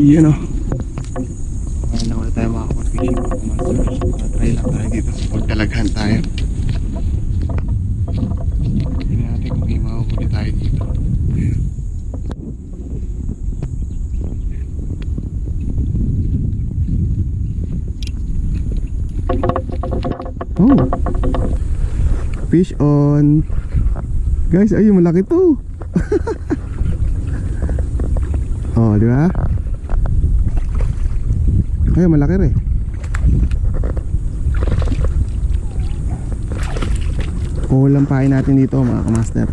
Iyan o. Ngayon na wala tayo makakapag-fishing mga kamasters. Try lang tayo dito. Magdalaghan tayo. Tingnan natin kung may makakuli tayo dito. Oh. Fish on. Guys, ayun malaki to. oh, di ba? Ayun malaki rin. Kulang pain natin dito mga kamaster.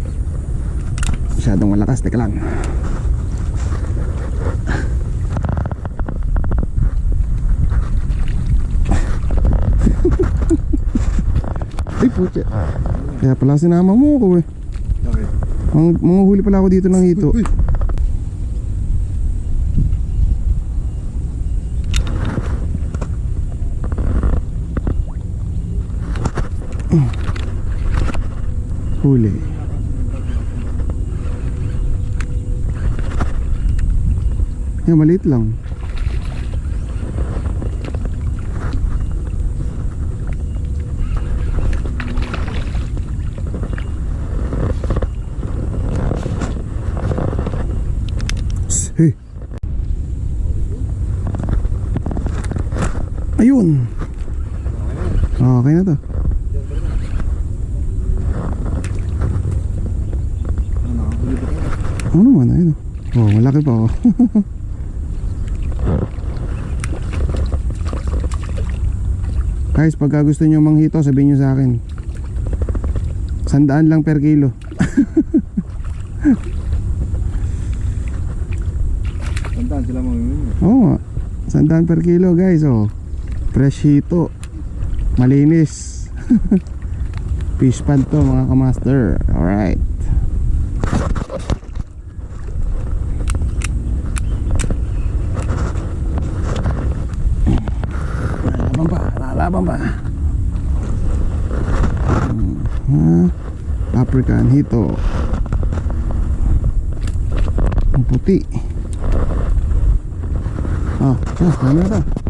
Masyadong malakas, teka lang. Ay, putya. Kaya pala sinama mo ako eh. Okay. Mang, manguhuli pala ako dito ng hito. Uy, uy. Huli. Yan, maliit lang. Hey. Ayun. Okay na to. Ano, huli ba tayo? Oo naman, ayun. Oh, malaki pa oh. Guys, pagka gusto nyo manghito, sabihin nyo sa akin. Sandaan lang per kilo. Tandaan sila mga yun. Oo nga. Sandaan per kilo guys, oh. Fresh hito. Malinis. Fish pan to mga kamaster. Alright. Pa. Hmm, ha? African hito. Ang puti. Ah, yes, dami na to.